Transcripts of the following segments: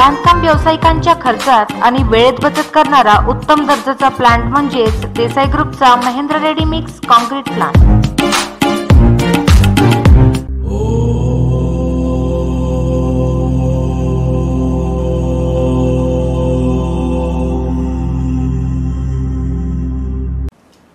बांधकाम व्यावसायिकांच्या खर्चात आणि वेळेत बचत करणारा उत्तम दर्जाचा प्लांट म्हणजेच देसाई ग्रुपचा Mahendra ready mix concrete plant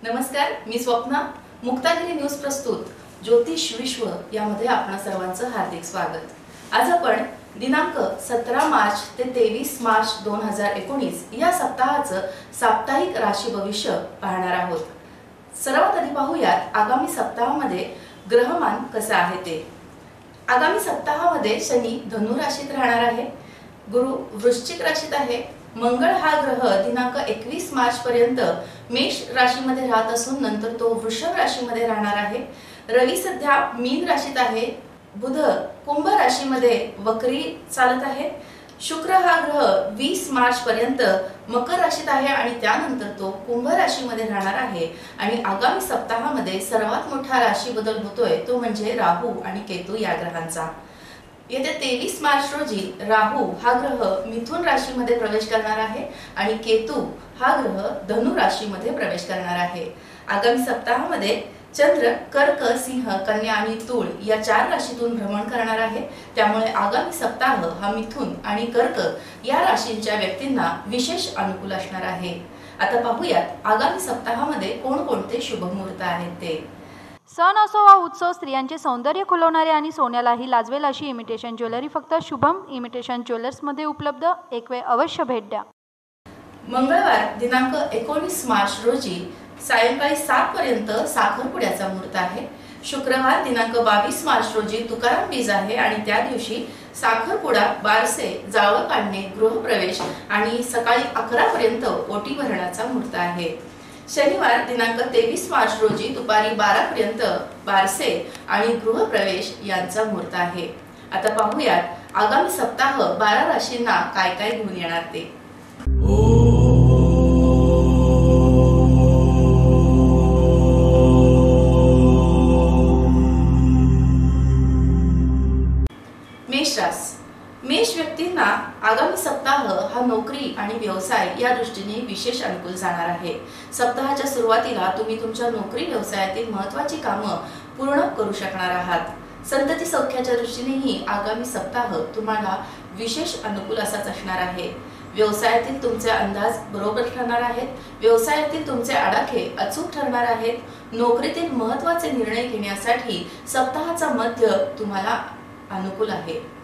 नमस्कार मी स्वप्ना. मुक्तागिरी न्यूज प्रस्तुत. ज्योतिष विश्व यामध्ये आपण सर्वांचं हार्दिक स्वागत. आज आपण दिनांक सतरा मार्च ते तेवीस मार्च दोन हजार एकोणीस या सप्ताहाचं साप्ताहिक राशी भविष्य पाहणार आहोत. सर्वात आधी पाहूयात आगामी सप्ताहामध्ये ग्रहमान कसं आहे ते. आगामी सप्ताहामध्ये शनी धनु राशीत राहणार आहे गुरु वृश्चिक राशीत आहे मंगळ हा ग्रह दिनांक एकवीस मार्च पर्यंत मेष राशीमध्ये राहत असून नंतर तो वृषभ राशीमध्ये राहणार आहे. रवी सध्या मीन राशीत आहे बुध कुंभ राशीमध्ये वक्री चालत आहे. शुक्र हा ग्रह वीस मार्च पर्यंत मकर राशीत आहे आणि त्यानंतर तो कुंभ राशीमध्ये राहणार आहे. आणि आगामी सप्ताहामध्ये सर्वात मोठा राशी बदल होतोय तो म्हणजे राहू आणि केतू या ग्रहांचा. येत्या तेवीस मार्च रोजी राहू हा ग्रह मिथुन राशीमध्ये प्रवेश करणार आहे आणि केतू हा ग्रह धनु राशीमध्ये प्रवेश करणार आहे. आगामी सप्ताहामध्ये चंद्र कर्क सिंह कन्या आणि तूळ या चार राशीतून भ्रमण करणार आहे. त्यामुळे आगामी सप्ताह हा मिथुन आणि कर्क या राशींच्या व्यक्तींना विशेष अनुकूल असणार आहे. आता पाहूयात आगामी सप्ताहामध्ये कोणकोणते शुभ मुहूर्त आहेत ते. सण असो वा उत्सव स्त्रियांचे सौंदर्य खुलवणारे आणि सोन्यालाही लाजवेल अशी इमिटेशन ज्वेलरी फक्त शुभम इमिटेशन ज्वेलर्समध्ये उपलब्ध. एक वेळ अवश्य भेट द्या. मंगळवार दिनांक एकोणीस मार्च रोजी सायंकाळी सात पर्यंत साखरपुड्याचा मुहूर्त आहे. शुक्रवार दिनांक बावीस मार्च रोजी तुकाराम बीज आहे आणि त्या दिवशी साखरपुडा बारसे जावळ काढणे गृहप्रवेश आणि सकाळी अकरा पर्यंत ओटी भरण्याचा मुहूर्त आहे. शनिवार दिनांक तेवीस मार्च रोजी दुपारी बारा पर्यंत बारसे आणि गृहप्रवेश यांचा मुहूर्त आहे. आता पाहूयात आगामी सप्ताह बारा राशींना काय काय घेऊन येणार ते? हो. विशेष व्यक्तींना आगामी सप्ताह हा नोकरी आणि व्यवसाय या दृष्टीने विशेष अनुकूल जाणार आहे. सप्ताहाच्या सुरुवातीला तुम्ही तुमच्या नोकरी व्यवसायातील महत्वाची कामं पूर्ण करू शकणार आहात. संतती सौख्याच्या दृष्टीनेही आगामी सप्ताह तुम्हाला विशेष अनुकूल असाच असणार आहे. व्यवसायातील तुमचे अंदाज बरोबर ठरणार आहेत. व्यवसायातील तुमचे आडाखे अचूक ठरणार आहेत. नोकरीतील महत्त्वाचे निर्णय घेण्यासाठी सप्ताहाचा मध्य तुम्हाला अनुकूल आहे.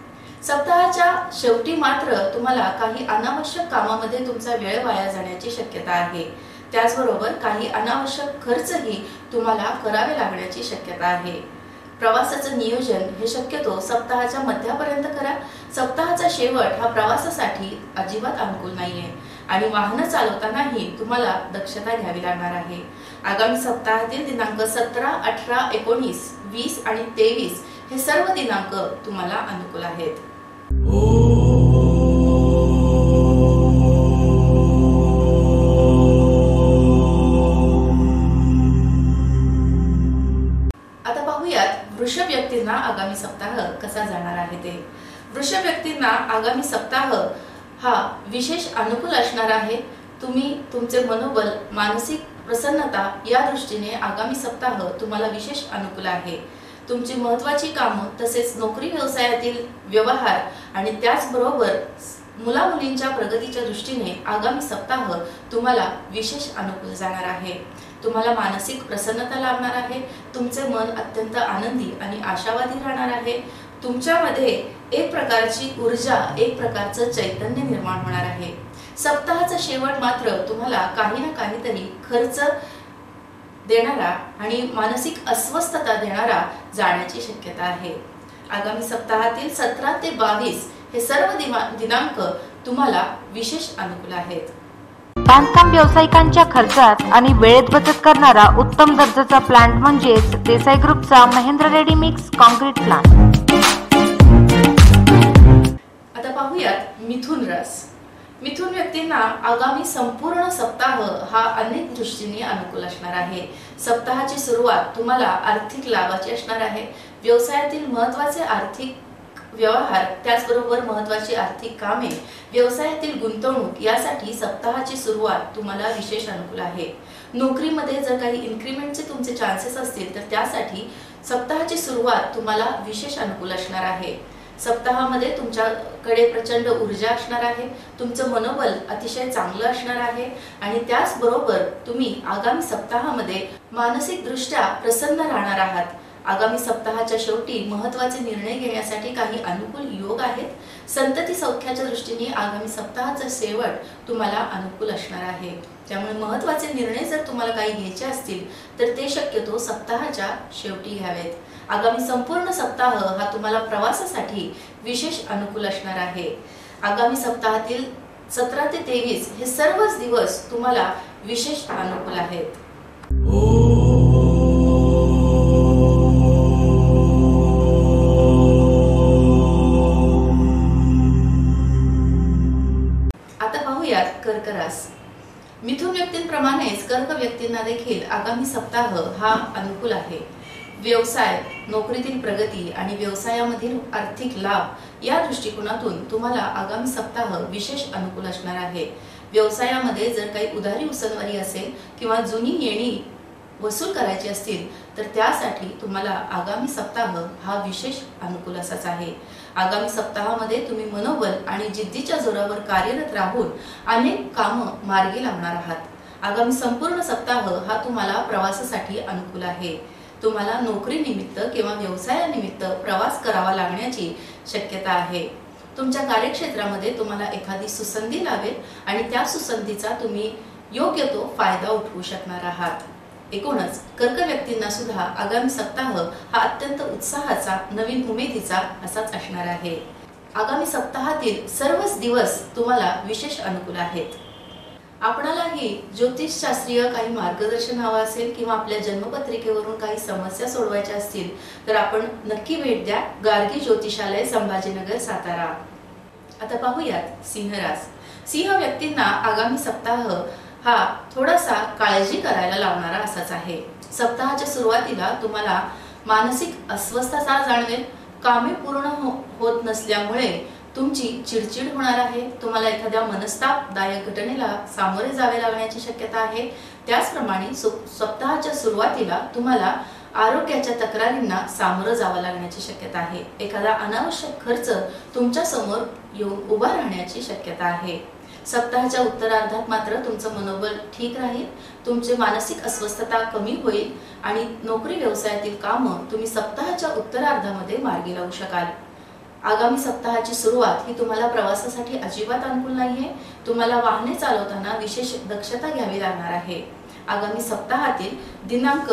सप्ताहाच्या शेवटी मात्र तुम्हाला काही अनावश्यक कामामध्ये तुमचा वेळ वाया जाण्याची शक्यता आहे. त्याचबरोबर काही अनावश्यक खर्चही तुम्हाला करावे लागण्याची शक्यता आहे. प्रवासाचं नियोजन हे शक्यतो सप्ताहाच्या मध्यापर्यंत करा. सप्ताहाचा शेवट हा प्रवासासाठी अजिबात अनुकूल नाहीये. आणि वाहनं चालवतानाही तुम्हाला दक्षता घ्यावी लागणार आहे. आगामी सप्ताहातील दिनांक सतरा अठरा एकोणीस वीस आणि तेवीस हे सर्व दिनांक तुम्हाला अनुकूल आहेत. आता पाहूयात वृषभ व्यक्तींना आगामी सप्ताह कसा जाणार आहे ते. वृषभ व्यक्तींना आगामी सप्ताह हा विशेष अनुकूल असणार आहे. तुम्ही तुमचे मनोबल मानसिक प्रसन्नता या दृष्टीने आगामी सप्ताह तुम्हाला विशेष अनुकूल आहे. तुमची महत्वाची कामं तसेच नोकरी व्यवसायातील व्यवहार आणि त्याचबरोबर मुला मुलींच्या प्रगतीच्या दृष्टीने आगामी सप्ताह तुम्हाला विशेष अनुकूल जाणार आहे. तुम्हाला मानसिक प्रसन्नता लाभणार आहे. तुमचे मन अत्यंत आनंदी आणि आशावादी राहणार आहे. तुमच्यामध्ये एक प्रकारची ऊर्जा एक प्रकारचं चैतन्य निर्माण होणार आहे. सप्ताहाचा शेवट मात्र तुम्हाला काही ना काहीतरी खर्च देणारा आणि मानसिक अस्वस्थता देणारा जाण्याची शक्यता आहे. आगामी सप्ताहातील सतरा ते बावीस हे सर्व दिनांक तुम्हाला विशेष अनुकूल आहेत. बांधकाम व्यावसायिकांच्या खर्चात आणि वेळेत बचत करणारा उत्तम दर्जाचा प्लांट म्हणजेच देसाई ग्रुपचा Mahendra ready mix concrete plant आता पाहूयात मिथुन रस. मिथुन व्यक्तींना आगामी संपूर्ण सप्ताह हा अनेक दृष्टीने अनुकूल असणार आहे. सप्ताहाची सुरुवात तुम्हाला आर्थिक लाभाची असणार आहे. व्यवसायातील महत्त्वाचे आर्थिक व्यवहार त्याचबरोबर महत्वाची आर्थिक कामे व्यवसायातील गुंतवणूक यासाठी सप्ताहाची सुरुवात तुम्हाला विशेष अनुकूल आहे. नोकरीमध्ये जर काही इन्क्रीमेंटचे तुमचे चान्सेस असतील तर त्यासाठी सप्ताहाची सुरुवात तुम्हाला विशेष अनुकूल असणार आहे. सप्ताहामध्ये तुमच्याकडे प्रचंड ऊर्जा असणार आहे तुमचं मनोबल अतिशय चांगलं असणार आहे आणि त्याचबरोबर तुम्ही आगामी सप्ताहामध्ये मानसिक दृष्ट्या प्रसन्न राहणार आहात. आगामी सप्ताहाच्या शेवटी महत्त्वाचे निर्णय घेण्यासाठी काही अनुकूल योग आहेत. संतती सौख्याच्या दृष्टीने आगामी सप्ताहाचा शेवट तुम्हाला अनुकूल असणार आहे. त्यामुळे महत्त्वाचे निर्णय जर तुम्हाला काही घ्यायचे असतील तर ते शक्यतो सप्ताहाच्या शेवटी घ्यावेत. आगामी संपूर्ण सप्ताह हा तुम्हाला प्रवासासाठी विशेष अनुकूल असणार आहे. आगामी सप्ताहातील सतरा ते तेवीस हे सर्वच दिवस तुम्हाला विशेष अनुकूल आहेत. आता पाहूयात कर्क रास मिथुन व्यक्तींप्रमाणेच कर्क व्यक्तींना देखील आगामी सप्ताह हा अनुकूल आहे. व्यवसाय नोकरीतील प्रगती आणि व्यवसायामधील आर्थिक लाभ या दृष्टिकोनातून तुम्हाला आगामी सप्ताह विशेष अनुकूल असणार आहे. व्यवसायामध्ये जर काही उधारी उसनवारी असेल किंवा जुनी येणी वसूल करायची असतील तर त्यासाठी तुम्हाला आगामी सप्ताह हा विशेष अनुकूल असाच आहे. आगामी सप्ताहामध्ये तुम्ही मनोबल आणि जिद्दीच्या जोरावर कार्यरत राहून अनेक कामं मार्गी लावणार आहात. आगामी संपूर्ण सप्ताह हा तुम्हाला प्रवासासाठी अनुकूल आहे. तुम्हाला नोकरीनिमित्त किंवा व्यवसायानिमित्त प्रवास करावा लागण्याची शक्यता आहे. तुमच्या कार्यक्षेत्रामध्ये तुम्हाला एखादी सुसंधी लावेल आणि त्या सुसंधीचा तुम्ही योग्य तो फायदा उठवू शकणार आहात. एकूणच कर्क व्यक्तींना सुद्धा आगामी सप्ताह हा अत्यंत उत्साहाचा नवीन उमेदीचा असाच असणार आहे. आगामी सप्ताहातील सर्वच दिवस तुम्हाला विशेष अनुकूल आहेत. आपणालाही ज्योतिषशास्त्रीय काही मार्गदर्शन हवं असेल किंवा आपल्या जन्मपत्रिकेवरून काही समस्या सोडवायच्या असतील तर आपण नक्की भेट द्या गार्गी ज्योतिषालय संभाजीनगर सातारा. आता पाहूयात सिंहरास सिंह व्यक्तींना आगामी सप्ताह हा थोडासा काळजी करायला लावणारा असाच आहे. सप्ताहाच्या सुरुवातीला तुम्हाला मानसिक अस्वस्थता जाणवेल कामे पूर्ण हो होत नसल्यामुळे तुमची चिडचिड होणार आहे. तुम्हाला एखाद्या मनस्तापदायक घटनेला सामोरे जावे लागण्याची शक्यता आहे. त्याचप्रमाणे सप्ताहाच्या सुरुवातीला तुम्हाला आरोग्याच्या तक्रारींना सामोरं जावं लागण्याची शक्यता आहे. एखादा अनावश्यक खर्च तुमच्यासमोर येऊन उभा राहण्याची शक्यता आहे. सप्ताहाच्या उत्तरार्धात मात्र तुमचं मनोबल ठीक राहील तुमचे मानसिक अस्वस्थता कमी होईल आणि नोकरी व्यवसायातील कामं तुम्ही सप्ताहाच्या उत्तरार्धामध्ये मार्गी लावू शकाल. आगामी सप्ताहाची सुरुवात ही तुम्हाला प्रवासासाठी अजिबात अनुकूल नाहीये. तुम्हाला वाहने चालवताना विशेष दक्षता घ्यावी लागणार आहे. आगामी सप्ताहातील दिनांक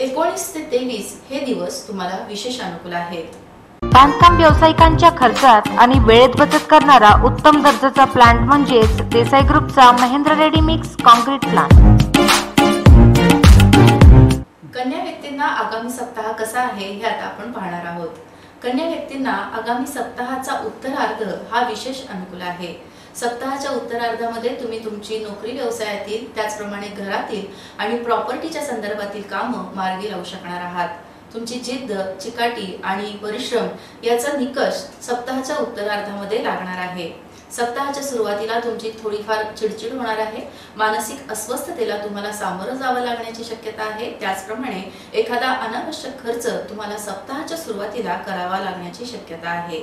एकोणीस ते तेवीस हे दिवस तुम्हाला विशेष अनुकूल आहेत. बांधकाम व्यावसायिकांच्या खर्चात आणि वेळेत बचत करणारा उत्तम दर्जाचा प्लांट म्हणजेच देसाई ग्रुपचा Mahendra ready mix concrete plant कन्या व्यक्तींना आगामी सप्ताह कसा आहे हे आता आपण पाहणार आहोत. कन्या व्यक्तींना आगामी सप्ताहाचा उत्तरार्ध हा विशेष अनुकूल आहे. सप्ताहाच्या उत्तरार्धामध्ये तुम्ही तुमची नोकरी व्यवसायातील त्याचप्रमाणे घरातील आणि प्रॉपर्टीच्या संदर्भातील कामं मार्गी लावू शकणार आहात. तुमची जिद्द चिकाटी आणि परिश्रम याचा निकष सप्ताहाच्या उत्तरार्धामध्ये लागणार आहे. सप्ताहाच्या सुरुवातीला तुमची थोडीफार चिडचिड होणार आहे. मानसिक अस्वस्थतेला तुम्हाला सामोरं जावं लागण्याची शक्यता आहे. त्याचप्रमाणे एखादा अनावश्यक खर्च तुम्हाला सप्ताहाच्या सुरुवातीला करावा लागण्याची शक्यता आहे.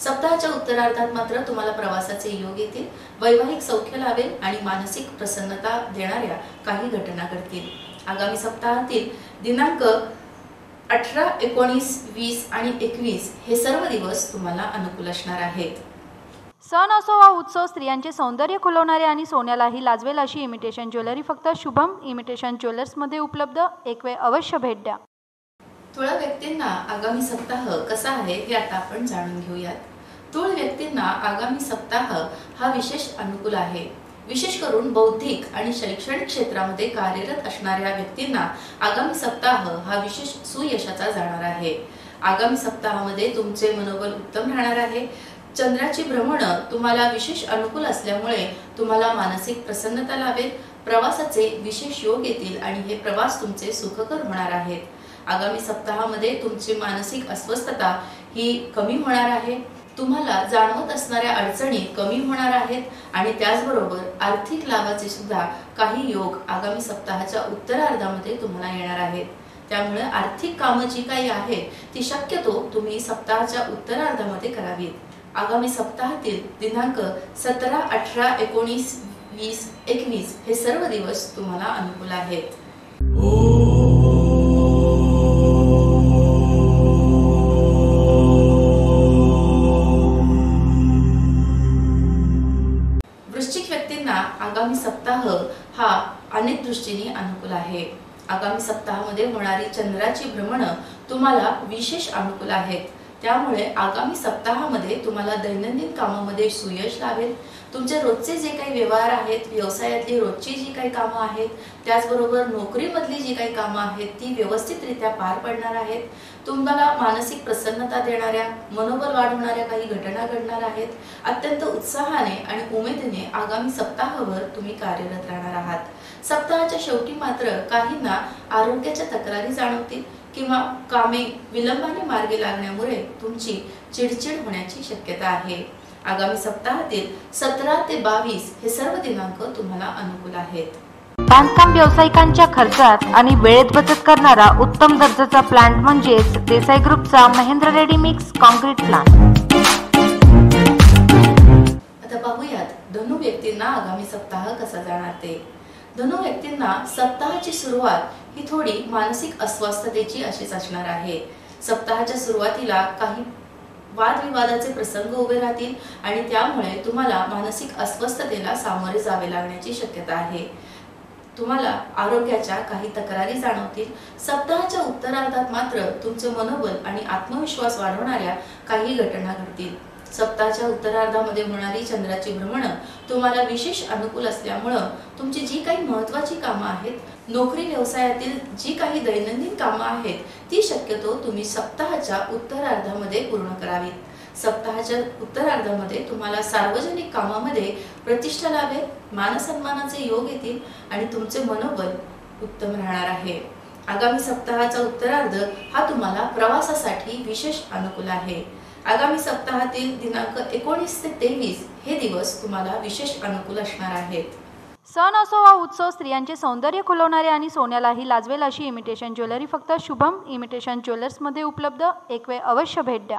सप्ताहाच्या उत्तरार्धात मात्र तुम्हाला प्रवासाचे योग येतील वैवाहिक सौख्य लावेल आणि मानसिक प्रसन्नता देणाऱ्या काही घटना घडतील. आगामी सप्ताहातील दिनांक अठरा एकोणीस वीस आणि एकवीस हे सर्व दिवस तुम्हाला अनुकूल असणार आहेत. सण असो वा उत्सव स्त्रियांचे सौंदर्य खुलवणारे आणि सोन्यालाही लाजवेल अशी इमिटेशन ज्वेलरी फक्त शुभम इमिटेशन ज्वेलर्समध्ये उपलब्ध. एक वेळ अवश्य भेट द्या. तुळा व्यक्तींना आगामी सप्ताह कसा आहे हे आता आपण जाणून घेऊयात. तुळ व्यक्तींना आगामी सप्ताह हा विशेष अनुकूल आहे. विशेष करून बौद्धिक आणि शैक्षणिक क्षेत्रामध्ये कार्यरत असणाऱ्या व्यक्तींना आगामी सप्ताह हा विशेष सुयशाचा जाणार आहे. आगामी सप्ताहामध्ये तुमचे मनोबल उत्तम राहणार आहे. चंद्राची भ्रमण तुम्हाला विशेष अनुकूल असल्यामुळे तुम्हाला मानसिक प्रसन्नता लावेल प्रवासाचे विशेष योग येतील आणि हे प्रवास तुमचे सुखकर होणार आहेत. आगामी सप्ताहामध्ये तुमची मानसिक अस्वस्थता ही कमी होणार आहे. तुम्हाला जाणवत असणाऱ्या अडचणी कमी होणार आहेत आणि त्याचबरोबर आर्थिक लाभाचे सुद्धा काही योग आगामी सप्ताहाच्या उत्तरार्धामध्ये तुम्हाला येणार आहेत. त्यामुळे आर्थिक कामं जी काही आहेत ती शक्यतो तुम्ही सप्ताहाच्या उत्तरार्धामध्ये करावीत. आगामी सप्ताहातील दिनांक सतरा अठरा एकोणीस वीस एकवीस हे सर्व दिवस तुम्हाला अनुकूल आहेत. वृश्चिक व्यक्तींना आगामी सप्ताह हा अनेक दृष्टीने अनुकूल आहे. आगामी सप्ताहामध्ये होणारी चंद्राची भ्रमण तुम्हाला विशेष अनुकूल आहेत. त्यामुळे आगामी सप्ताहामध्ये तुम्हाला दैनंदिन कामामध्ये सुयश लाभेल. तुमचे रोजचे जे काही व्यवहार आहेत व्यवसायातली रोजची जी काही कामं आहेत त्याचबरोबर नोकरीमधली जी काही कामं आहेत ती व्यवस्थितरित्या पार पडणार आहेत. तुम्हाला मानसिक प्रसन्नता देणाऱ्या मनोबल वाढवणाऱ्या काही घटना घडणार आहेत. अत्यंत उत्साहाने आणि उमेदीने आगामी सप्ताहावर तुम्ही कार्यरत राहणार आहात. सप्ताहाच्या शेवटी मात्र काहींना आरोग्याच्या तक्रारी जाणवतील. किंवा कामे विलंबाने मार्गी लागण्यामुळे तुमची चिडचिड होण्याची शक्यता आहे. आगामी सप्ताहातील सतरा ते बावीस हे सर्व दिनांक तुम्हाला अनुकूल आहेत. बांधकाम व्यावसायिकांच्या खर्चात आणि वेळेत बचत करणारा उत्तम दर्जाचा प्लांट म्हणजेच देसाई ग्रुपचा Mahendra ready mix concrete plant आता पाहूयात धनु व्यक्तींना आगामी सप्ताह कसा जाणार ते. धनु व्यक्तींना सप्ताहाची सुरुवात ही थोडी मानसिक अस्वस्थतेची अशीच असणार आहे. सप्ताहाच्या सुरुवातीला काही वादविवादाचे प्रसंग उभे राहतील आणि त्यामुळे तुम्हाला मानसिक अस्वस्थतेला सामोरे जावे लागण्याची शक्यता आहे. तुम्हाला आरोग्याच्या काही तक्रारी जाणवतील. सप्ताहाच्या उत्तरार्धात मात्र तुमचे मनोबल आणि आत्मविश्वास वाढवणाऱ्या काही घटना घडतील. सप्ताहाच्या उत्तरार्धामध्ये होणारी चंद्राची भ्रमण तुम्हाला विशेष अनुकूल असल्यामुळं तुमची जी काही महत्वाची कामं आहेत नोकरी व्यवसायातील जी काही दैनंदिन कामं आहेत ती शक्यतो तुम्ही सप्ताहाच्या उत्तरार्धामध्ये पूर्ण करावीत. सप्ताहाच्या उत्तरार्धामध्ये तुम्हाला सार्वजनिक कामामध्ये प्रतिष्ठा लाभेल मानसन्मानाचे योग येतील आणि तुमचे मनोबल उत्तम राहणार आहे. आगामी सप्ताहाचा उत्तरार्ध हा तुम्हाला प्रवासासाठी विशेष अनुकूल आहे. आगामी सप्ताहातील दिनांक एकोणीस ते तेवीस हे दिवस तुम्हाला विशेष अनुकूल असणार आहेत. सण असो वा उत्सव स्त्रियांचे सौंदर्य खुलवणारे आणि सोन्यालाही लाजवेल अशी इमिटेशन ज्वेलरी फक्त शुभम इमिटेशन ज्वेलर्समध्ये उपलब्ध. एक वेळ अवश्य भेट द्या.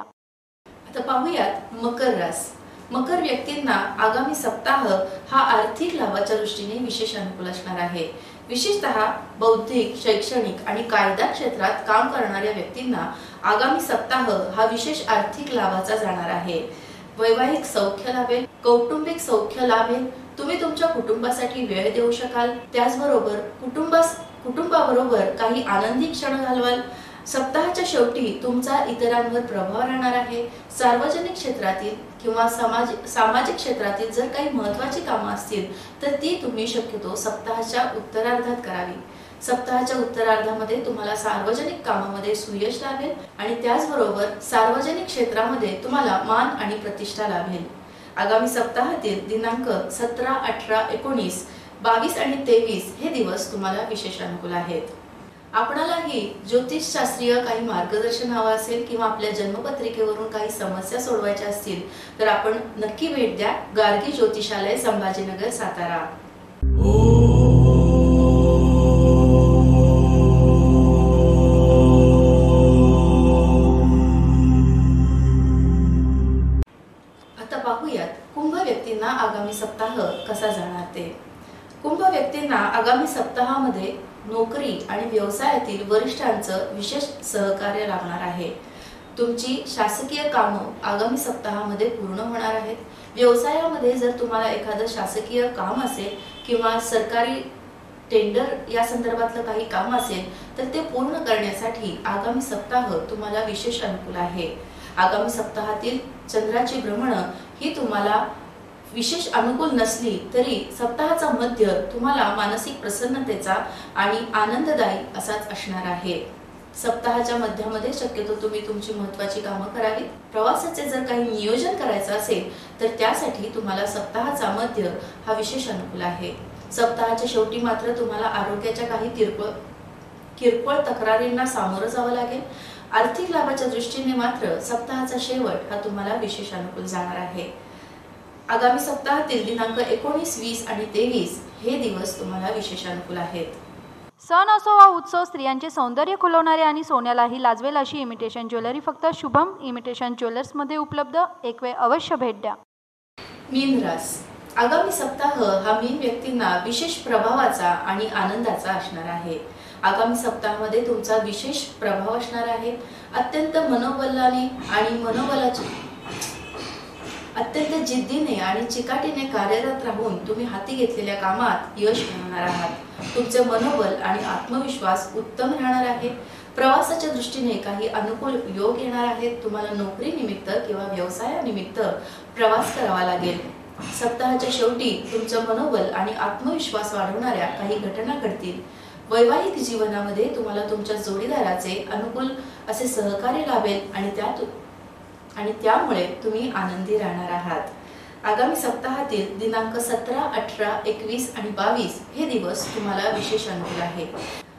आता पाहूयात मकर रास. मकर व्यक्तींना आगामी सप्ताह हा आर्थिक लाभाच्या दृष्टीने विशेष अनुकूल असणार आहे. विशेषतः बौद्धिक शैक्षणिक आणि कायदा क्षेत्रात काम करणाऱ्या व्यक्तींना आगामी सप्ताह हा विशेष आर्थिक लाभाचा जाणार आहे. वैवाहिक सौख्य लाभेल कौटुंबिक सौख्य लाभेल. तुम्ही तुमच्या कुटुंबासाठी वेळ देऊ शकाल. त्याचबरोबर कुटुंबास कुटुंबाबरोबर काही आनंदी क्षण घालवाल. सप्ताहाच्या शेवटी तुमचा इतरांवर प्रभाव राहणार आहे. सार्वजनिक क्षेत्रातील किंवा समाज सामाजिक क्षेत्रातील जर काही महत्वाची कामं असतील तर ती तुम्ही शक्यतो सप्ताहाच्या उत्तरार्धात करावी. सप्ताहाच्या उत्तरार्धामध्ये तुम्हाला सार्वजनिक कामामध्ये सुयश लाभेल आणि त्याचबरोबर सार्वजनिक क्षेत्रामध्ये तुम्हाला मान आणि प्रतिष्ठा लाभेल आगामी सप्ताहातील दिनांक सतरा अठरा एकोणीस बावीस आणि तेवीस हे दिवस तुम्हाला विशेष अनुकूल आहेत. आपणालाही ज्योतिषशास्त्रीय काही मार्गदर्शन हवं असेल किंवा आपल्या जन्मपत्रिकेवरून काही समस्या सोडवायच्या असतील तर आपण नक्की भेट द्या गार्गी ज्योतिषालय संभाजीनगर सातारा. आगामी सप्ताह कसा जाणार ते? कुंभ व्यक्तींना आगामी सप्ताहामध्ये नोकरी आणि व्यवसायातील वरिष्ठांचं विशेष सहकार्य लाभणार आहे. तुमची शासकीय कामं आगामी सप्ताहामध्ये पूर्ण होणार आहेत. व्यवसायामध्ये जर तुम्हाला एखादं शासकीय काम असेल किंवा सरकारी टेंडर या संदर्भातलं काही काम असेल तर ते पूर्ण करण्यासाठी आगामी सप्ताह तुम्हाला विशेष अनुकूल आहे. आगामी सप्ताहातील चंद्राची भ्रमण ही तुम्हाला विशेष अनुकूल नसली तरी सप्ताहाचा मध्य तुम्हाला मानसिक प्रसन्नतेचा आणि आनंददायी असाच असणार आहे. सप्ताहाच्या मध्यामध्ये शक्यतो तुम्ही तुमची महत्वाची कामं करावीत. प्रवासाचे जर काही नियोजन करायचं असेल तर त्यासाठी तुम्हाला सप्ताहाचा मध्य हा विशेष अनुकूल आहे. सप्ताहाच्या शेवटी मात्र तुम्हाला आरोग्याच्या काही किरकोळ किरकोळ तक्रारींना सामोरं जावं लागेल. आर्थिक लाभाच्या दृष्टीने मात्र सप्ताहाचा शेवट हा तुम्हाला विशेष अनुकूल जाणार आहे. आगामी सप्ताहातील दिनांक एकोणीस वीस आणि तेवीस हे दिवस तुम्हाला विशेष अनुकूल आहेत. सण असो वा उत्सव स्त्रियांचे सौंदर्य खुलवणारे आणि सोन्यालाही लाजवेल अशी इमिटेशन ज्वेलरी फक्त शुभम इमिटेशन ज्वेलर्समध्ये उपलब्ध. एक वेळ अवश्य भेट द्या. मीन रास. आगामी सप्ताह हा मीन व्यक्तींना विशेष प्रभावाचा आणि आनंदाचा असणार आहे. आगामी सप्ताहामध्ये तुमचा विशेष प्रभाव असणार आहे. अत्यंत मनोबलाने आणि मनोबलाचे अत्यंत जिद्दीने आणि चिकाटीने कार्यरत राहून तुम्ही हाती घेतलेल्या कामात यश मिळवणार आहात. तुमचे मनोबल आणि आत्मविश्वास उत्तम राहणार आहे. प्रवासाच्या दृष्टीने काही अनुकूल योग येणार आहेत. तुम्हाला नोकरी निमित्त किंवा व्यवसायानिमित्त प्रवास करावा लागेल. सप्ताहाच्या शेवटी तुमचं मनोबल आणि आत्मविश्वास वाढवणाऱ्या काही घटना घडतील. वैवाहिक जीवनामध्ये तुम्हाला तुमच्या जोडीदाराचे अनुकूल असे सहकार्य लाभेल आणि त्यात आणि त्यामुळे तुम्ही आनंदी राहणार आहात. आगामी सप्ताहातील दिनांक सतरा अठरा एकवीस आणि बावीस हे दिवस तुम्हाला विशेष अनुकूल आहे.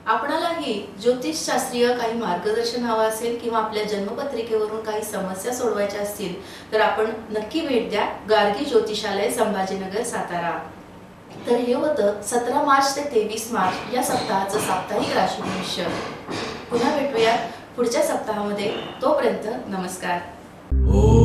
आपणालाही ज्योतिषशास्त्रीय काही मार्गदर्शन हवं असेल किंवा आपल्या जन्मपत्रिकेवरून काही समस्या सोडवायच्या असतील तर आपण नक्की भेट द्या गार्गी ज्योतिषालय संभाजीनगर सातारा. तर हे होतं सतरा मार्च ते तेवीस मार्च या सप्ताहाचं साप्ताहिक राशी भविष्य पुन्हा भेटूया पुढच्या सप्ताहामध्ये. तोपर्यंत नमस्कार. Oh.